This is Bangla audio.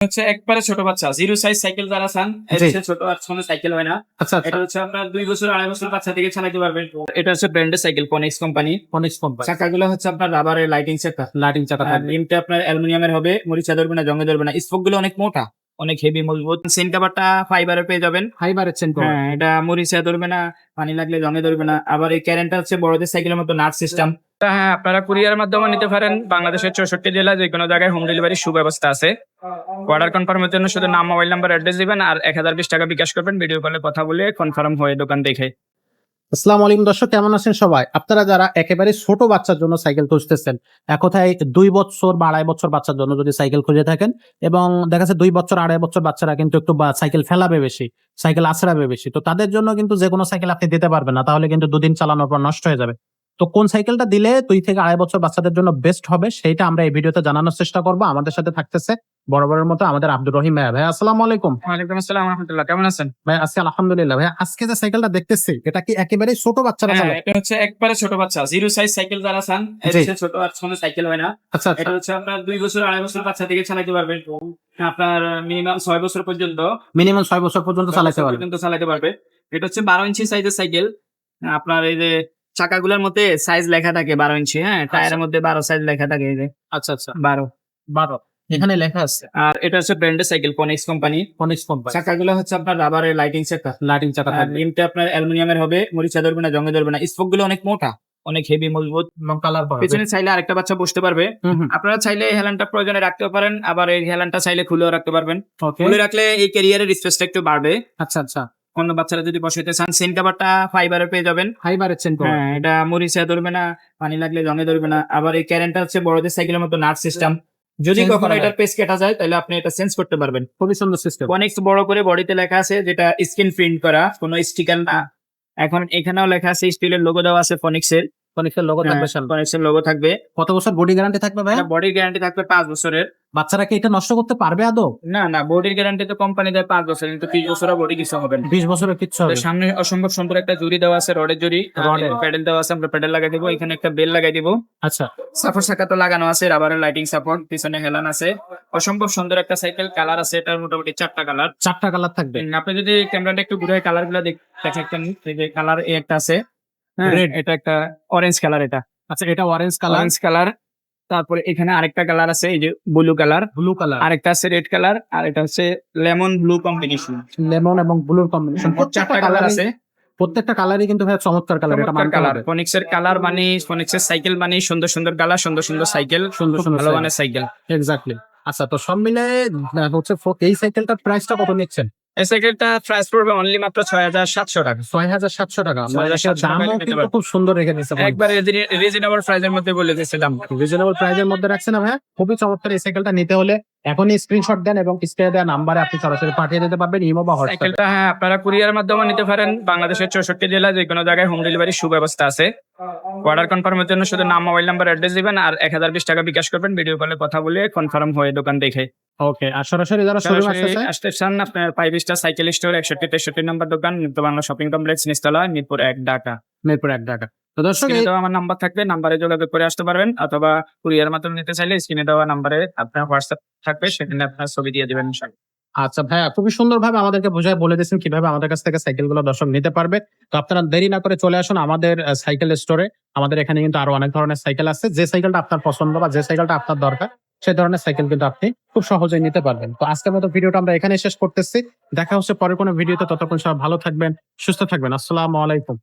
হচ্ছে একবারে ছোট বাচ্চা জিরো সাইজ সাইকেল যারা চান ছোট আর ছোট সাইকেল হয় না। আচ্ছা এটা হচ্ছে আপনার দুই বছর আড়াই বছর বাচ্চা থেকে চালাতে পারবেন। এটা হচ্ছে ব্র্যান্ডের সাইকেল কনেক্স কোম্পানি ফনিক্স কোম্পানি চাকাগুলো হচ্ছে আপনার রাবারের লাইটিং চাকা লাইটিং চাকা থাকবে। রিমটা আপনার অ্যালুমিনিয়ামের হবে মরিচা ধরবে না জঙ্গে ধরবে না। স্পোকগুলো অনেক মোটা অনেক হেভি মজবুত। সেন কাভারটা ফাইবারের পেয়ে যাবেন। ফাইবারের চেন হ্যাঁ এটা মরিচা ধরবে না পানি লাগলে জঙ্গে ধরবে না। আবার এই ক্যারেন্টটা হচ্ছে বড়দের সাইকেলের মতো নাট সিস্টেম হ্যাঁ আপনারা কুরিয়ার মাধ্যমে নিতে পারেন। বাংলাদেশের চৌষট্টি জেলা, যে কোনো জায়গায় হোম ডেলিভারির সুব্যবস্থা আছে। অর্ডার কনফার্মের জন্য শুধু নাম মোবাইল নাম্বার অ্যাড্রেস দিবেন আর এক হাজার বিশ টাকা বিকাশ করবেন। ভিডিও কলে কথা বলে কনফার্ম হয়ে দোকান দেখে। আসসালামু আলাইকুম দর্শক, কেমন আছেন সবাই? আপনারা যারা একেবারে ছোট বাচ্চার জন্য সাইকেল খুঁজতেছেন এক কথায় দুই বছর বা আড়াই বছর বাচ্চার জন্য যদি সাইকেল খুঁজে থাকেন এবং দেখা যাচ্ছে দুই বছর, আড়াই বছর বাচ্চারা কিন্তু একটু সাইকেল ফেলাবে বেশি, সাইকেল আছড়াবে বেশি, তো তাদের জন্য কিন্তু যে কোনো সাইকেল আপনি দিতে পারবেন না, তাহলে কিন্তু দুদিন চালানোর পর নষ্ট হয়ে যাবে। তো কোন সাইকেলটা দিলে দুই থেকে আড়াই বছর বাচ্চাদের জন্য বেস্ট হবে সেটা আমরা এই ভিডিওতে জানানোর চেষ্টা করব। আমাদের সাথে থাকতেছে বরাবরের মতো আমাদের আব্দুর রহিম ভাইয়া ভাই আসসালামু আলাইকুম। ওয়ালাইকুম আসসালাম রহমতুল্লাহ। কেমন আছেন? ভাই আজকে আলহামদুলিল্লাহ। ভাই আজকে যে সাইকেলটা দেখতেছি এটা কি একেবারে ছোট বাচ্চারা হ্যাঁ, চালায় এটা হচ্ছে একবারে ছোট বাচ্চা। জিরো সাইজ সাইকেল যারা চান এটা ছোট আর ছোট সাইকেল হয় না। আচ্ছা আচ্ছা। এটা হচ্ছে আপনার দুই বছর আড়াই বছর বাচ্চা থেকে চালাতে পারবেন। আপনার মিনিমাম ছয় বছর পর্যন্ত মিনিমাম ছয় বছর পর্যন্ত চালাতে পারবে পর্যন্ত চালাতে পারবে। এটা হচ্ছে বারো ইঞ্চি সাইজের সাইকেল। আপনার এই যে চাকাগুলোর মধ্যে সাইজ লেখা থাকে বারো ইঞ্চি হ্যাঁ? টায়ারের মধ্যে বারো সাইজ লেখা থাকে আচ্ছা আচ্ছা। বারো। বারো। এখানে লেখা আছে। আর এটা হচ্ছে ব্র্যান্ডের সাইকেল কনেক্স কোম্পানি ফনিক্স কোম্পানি চাকাগুলো হচ্ছে আপনার রাবারের লাইটিং চাকা লাইটিং চাকা থাকবে। রিমটা আপনার অ্যালুমিনিয়ামের হবে মরিচা ধরবে না জঙ্গে ধরবে না। স্পোকগুলো অনেক মোটা। অনেক হেভি মজবুত। এবং কালার পাবে। পেছনে চাইলে আরেকটা বাচ্চা বসতে পারবে। আপনারা চাইলে এই হেলানটা প্রয়োজনে রাখতে পারেন আবার এই হেলানটা চাইলে খুলেও রাখতে পারবেন। খুলে রাখলে এই ক্যারিয়ারের স্পেসটা একটু বাড়বে। আচ্ছা আচ্ছা। অন্য বাচ্চারা যদি বসাইতে চান সেন কাভারটা ফাইবারের পেয়ে যাবেন। ফাইবারের চেন হ্যাঁ এটা মরিচা ধরবে না পানি লাগলে জমে ধরবে না। আবার এই ক্যারেন্টটা হচ্ছে বড়দের সাইকেলের মতো নাট সিস্টেম। যদি কখনো এটার পেস কেটা যায় তাহলে আপনি এটা চেঞ্জ করতে পারবেন। খুবই সুন্দর সিস্টেম অনেক বড় করে বডিতে লেখা আছে যেটা স্ক্রিন প্রিন্ট করা কোনো স্টিকার না। এখন এখানেও লেখা আছে স্টিলের লোগো দেওয়া আছে ফনিক্সের ফনিক্সের লোগো থাকবে সামনে। ফনিক্সের লোগো থাকবে। কত বছর বডি গ্যারান্টি থাকবে ভাই বডির গ্যারান্টি থাকবে পাঁচ বছরের। বাচ্চারা কি এটা নষ্ট করতে পারবে আদৌ? না না বডির গ্যারান্টি তো কোম্পানি দেয় পাঁচ বছর কিন্তু তিরিশ বছর বডি কিছু হবে না। বিশ বছরের কিচ্ছু হবে। সামনে অসম্ভব সুন্দর একটা জুড়ি দেওয়া আছে রডের জুড়ি। রডের। প্যাডেল দেওয়া আছে আমরা প্যাডেল লাগাই দিব এখানে একটা বেল লাগাই দিব। আচ্ছা। সাপোর্ট চাকা তো লাগানো আছে রাবারের লাইটিং সাপোর্ট পিছনে হেলান আছে। অসম্ভব সুন্দর একটা সাইকেল কালার আছে এটার মোটামুটি চারটা কালার চারটা কালার থাকবে। আপনি যদি ক্যামেরাটা একটু ঘুরে কালারগুলো দেখেন কালার একটা আছে। হ্যাঁ, Red. এটা একটা অরেঞ্জ কালার এটা। আচ্ছা এটা অরেঞ্জ কালার অরেঞ্জ কালার তারপরে এখানে আরেকটা কালার আছে এই যে ব্লু কালার ব্লু কালার আরেকটা আছে রেড কালার আর এটা হচ্ছে লেমন ব্লু কম্বিনেশন লেমন এবং ব্লুর কম্বিনেশন চারটা কালার আছে। প্রত্যেকটা কালারই কিন্তু ভাই চমৎকার কালার এটা মানতে কালার হবে। ফনিক্স এর কালার মানে ফনিক্স এর সাইকেল মানে সুন্দর সুন্দর কালার সুন্দর সুন্দর সাইকেল সুন্দর সুন্দর ভালো। মানের সাইকেল এক্স্যাক্টলি আচ্ছা তো সব মিলে হচ্ছে এই সাইকেলটার প্রাইসটা কত নিচ্ছেন? সাইকেলটা প্রাইস পড়বে অনলি মাত্র ছয় হাজার সাতশো টাকা। ছয় হাজার সাতশো টাকা। মানে 6,700 দামও কিন্তু খুব সুন্দর রেখে দিচ্ছে একবার রিজনেবল প্রাইসের মধ্যে বলে দিয়েছিলাম রিজনেবল প্রাইজের মধ্যে রাখছেন না ভাইয়া। খুবই চমৎকার এই সাইকেলটা নিতে হলে এখনই স্ক্রিনশট দেন এবং স্ক্রিনে দেওয়া নাম্বারে আপনি সরাসরি পাঠিয়ে দিতে পারবেন ইমো বা হোয়াটসঅ্যাপে সাইকেলটা হ্যাঁ আপনারা কুরিয়ার মাধ্যমে নিতে পারেন। বাংলাদেশের চৌষট্টি জেলা যে কোনো জায়গায় হোম ডেলিভারির সুব্যবস্থা আছে। অর্ডার কনফার্মের জন্য শুধু নাম মোবাইল নাম্বার অ্যাড্রেস দিবেন আর এক হাজার বিশ টাকা বিকাশ করবেন। ভিডিও কলে কথা বলে কনফার্ম হয়ে দোকান দেখে। ওকে আর সরাসরি যারা শোরুম আসতে আসতে চান আপনার ফাইভ স্টার সাইকেল স্টোর একষট্টি তেষট্টি নম্বর দোকান নিত্য বাংলা শপিং কমপ্লেক্স নিস্তলা মিরপুর এক ঢাকা। মিরপুর এক টাকা তো দর্শক আমার নাম্বার থাকবে নাম্বারে যোগাযোগ করে আসতে পারবেন অথবা কুরিয়ার মাধ্যমে নিতে চাইলে স্ক্রিনে দেওয়া নাম্বারে আপনার হোয়াটসঅ্যাপ থাকবে সেখানে আপনার ছবি দিয়ে দিবেন। আচ্ছা ভাইয়া খুবই সুন্দরভাবে আমাদেরকে বোঝায় বলে দিয়েছেন কীভাবে আমাদের কাছ থেকে সাইকেলগুলো দর্শক নিতে পারবে। তো আপনারা দেরি না করে চলে আসুন আমাদের সাইকেল স্টোরে আমাদের এখানে কিন্তু আরও অনেক ধরনের সাইকেল আছে। যে সাইকেলটা আপনার পছন্দ বা যে সাইকেলটা আপনার দরকার সেই ধরনের সাইকেল কিন্তু আপনি খুব সহজেই নিতে পারবেন। তো আজকের মতো ভিডিওটা আমরা এখানে শেষ করতেছি। দেখা হচ্ছে পরে কোনো ভিডিওতে। ততক্ষণ সব ভালো থাকবেন, সুস্থ থাকবেন। আসসালামু আলাইকুম।